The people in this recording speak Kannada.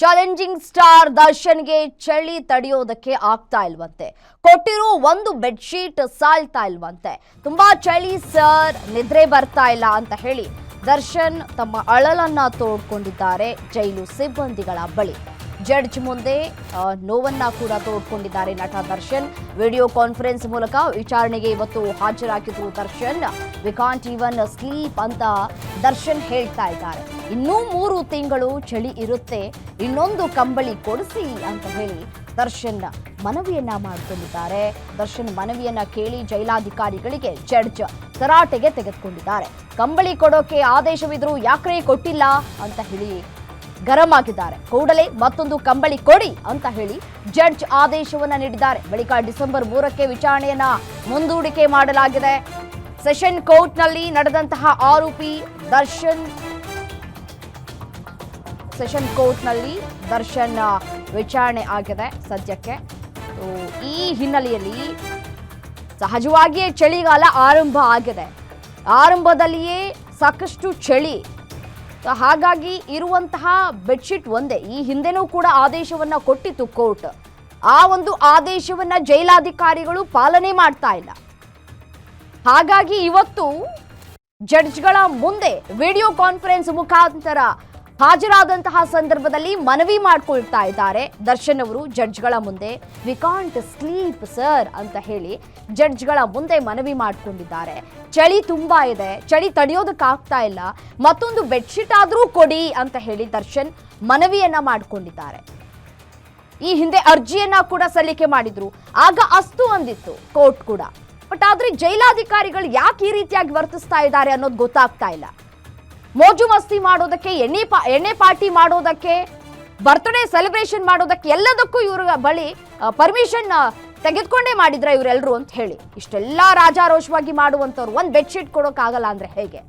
ಚಾಲೆಂಜಿಂಗ್ ಸ್ಟಾರ್ ದರ್ಶನ್ಗೆ ಚಳಿ ತಡೆಯೋದಕ್ಕೆ ಆಗ್ತಾ ಇಲ್ವಂತೆ. ಕೊಟ್ಟಿರೋ ಒಂದು ಬೆಡ್ಶೀಟ್ ಸಾಲ್ತಾ ಇಲ್ವಂತೆ. ತುಂಬಾ ಚಳಿ ಸರ್, ನಿದ್ರೆ ಬರ್ತಾ ಇಲ್ಲ ಅಂತ ಹೇಳಿ ದರ್ಶನ್ ತಮ್ಮ ಅಳಲನ್ನ ತೋಡ್ಕೊಂಡಿದ್ದಾರೆ ಜೈಲು ಸಿಬ್ಬಂದಿಗಳ ಬಳಿ. ಜಡ್ಜ್ ಮುಂದೆ ನೋವನ್ನ ಕೂಡ ತೋಡ್ಕೊಂಡಿದ್ದಾರೆ ನಟ ದರ್ಶನ್. ವಿಡಿಯೋ ಕಾನ್ಫರೆನ್ಸ್ ಮೂಲಕ ವಿಚಾರಣೆಗೆ ಇವತ್ತು ಹಾಜರಾಗಿದ್ರು Darshan. We can't even sleep ಅಂತ ದರ್ಶನ್ ಹೇಳ್ತಾ ಇದ್ದಾರೆ. ಇನ್ನೂ ಮೂರು ತಿಂಗಳು ಚಳಿ ಇರುತ್ತೆ, ಇನ್ನೊಂದು ಕಂಬಳಿ ಕೊಡಿಸಿ ಅಂತ ಹೇಳಿ ದರ್ಶನ್ ಮನವಿಯನ್ನ ಮಾಡಿಕೊಂಡಿದ್ದಾರೆ. ದರ್ಶನ್ ಮನವಿಯನ್ನ ಕೇಳಿ ಜೈಲಾಧಿಕಾರಿಗಳಿಗೆ ಜಡ್ಜ್ ತರಾಟೆಗೆ ತೆಗೆದುಕೊಂಡಿದ್ದಾರೆ. ಕಂಬಳಿ ಕೊಡೋಕೆ ಆದೇಶವಿದ್ರು ಯಾಕ್ರೆ ಕೊಟ್ಟಿಲ್ಲ ಅಂತ ಹೇಳಿ ಗರಂ ಆಗಿದ್ದಾರೆ ಕೂಡಲೇ ಮತ್ತೊಂದು ಕಂಬಳಿ ಕೊಡಿ ಅಂತ ಹೇಳಿ ಜಡ್ಜ್ ಆದೇಶವನ್ನ ನೀಡಿದ್ದಾರೆ. ಬಳಿಕ ಡಿಸೆಂಬರ್ ಮೂರಕ್ಕೆ ವಿಚಾರಣೆಯನ್ನ ಮುಂದೂಡಿಕೆ ಮಾಡಲಾಗಿದೆ. ಸೆಷನ್ ಕೋರ್ಟ್ನಲ್ಲಿ ನಡೆದಂತಹ ಆರೋಪಿ ದರ್ಶನ್ ಸೆಷನ್ ಕೋರ್ಟ್ನಲ್ಲಿ ದರ್ಶನ್ ವಿಚಾರಣೆ ಆಗಿದೆ ಸದ್ಯಕ್ಕೆ. ಈ ಹಿನ್ನೆಲೆಯಲ್ಲಿ ಸಹಜವಾಗಿಯೇ ಚಳಿಗಾಲ ಆರಂಭ ಆಗಿದೆ. ಆರಂಭದಲ್ಲಿಯೇ ಸಾಕಷ್ಟು ಚಳಿ ಸೊ ಹಾಗಾಗಿ ಇರುವಂತಹ ಬೆಡ್ಶೀಟ್ ಒಂದೇ. ಈ ಹಿಂದೆನೂ ಕೂಡ ಆದೇಶವನ್ನ ಕೊಟ್ಟಿತ್ತು ಕೋರ್ಟ್. ಆ ಒಂದು ಆದೇಶವನ್ನ ಜೈಲಾಧಿಕಾರಿಗಳು ಪಾಲನೆ ಮಾಡ್ತಾ ಇಲ್ಲ. ಹಾಗಾಗಿ ಇವತ್ತು ಜಡ್ಜ್ಗಳ ಮುಂದೆ ವಿಡಿಯೋ ಕಾನ್ಫರೆನ್ಸ್ ಮುಖಾಂತರ ಹಾಜರಾದಂತಹ ಸಂದರ್ಭದಲ್ಲಿ ಮನವಿ ಮಾಡಿಕೊಳ್ತಾ ಇದ್ದಾರೆ. ದರ್ಶನ್ ಅವರು, ಜಡ್ಜ್ಗಳ ಮುಂದೆ ವಿ ಕಾಂಟ್ ಸ್ಲೀಪ್ ಸರ್ ಅಂತ ಹೇಳಿ ಜಡ್ಜ್ಗಳ ಮುಂದೆ ಮನವಿ ಮಾಡ್ಕೊಂಡಿದ್ದಾರೆ. ಚಳಿ ತುಂಬಾ ಇದೆ. ಚಳಿ ತಡೆಯೋದಕ್ಕಾಗ್ತಾ ಇಲ್ಲ. ಮತ್ತೊಂದು ಬೆಡ್ಶೀಟ್ ಆದರೂ ಕೊಡಿ ಅಂತ ಹೇಳಿ ದರ್ಶನ್ ಮನವಿಯನ್ನ ಮಾಡ್ಕೊಂಡಿದ್ದಾರೆ. ಈ ಹಿಂದೆ ಅರ್ಜಿಯನ್ನ ಕೂಡ ಸಲ್ಲಿಕೆ ಮಾಡಿದ್ರು. ಆಗ ಅಸ್ತು ಅಂದಿತ್ತು ಕೋರ್ಟ್ ಕೂಡ. ಬಟ್ ಆದ್ರೆ ಜೈಲಾಧಿಕಾರಿಗಳು ಯಾಕೆ ಈ ರೀತಿಯಾಗಿ ವರ್ತಿಸ್ತಾ ಇದ್ದಾರೆ ಅನ್ನೋದು ಗೊತ್ತಾಗ್ತಾ ಇಲ್ಲ. ಮೋಜು ಮಸ್ತಿ ಮಾಡೋದಕ್ಕೆ, ಎಣ್ಣೆ ಪಾ, ಎಣ್ಣೆ ಪಾರ್ಟಿ ಮಾಡೋದಕ್ಕೆ ಬರ್ತ್ಡೇ ಸೆಲೆಬ್ರೇಷನ್ ಮಾಡೋದಕ್ಕೆ ಎಲ್ಲದಕ್ಕೂ ಇವ್ರ ಬಳಿ ಪರ್ಮಿಷನ್ ತೆಗೆದುಕೊಂಡೇ ಮಾಡಿದ್ರ ಇವರೆಲ್ಲರೂ ಅಂತ ಹೇಳಿ. ಇಷ್ಟೆಲ್ಲ ರಾಜಾರೋಷವಾಗಿ ಮಾಡುವಂಥವ್ರು, ಒಂದು ಬೆಡ್ಶೀಟ್ ಕೊಡೋಕ್ಕಾಗಲ್ಲ ಅಂದ್ರೆ ಹೇಗೆ?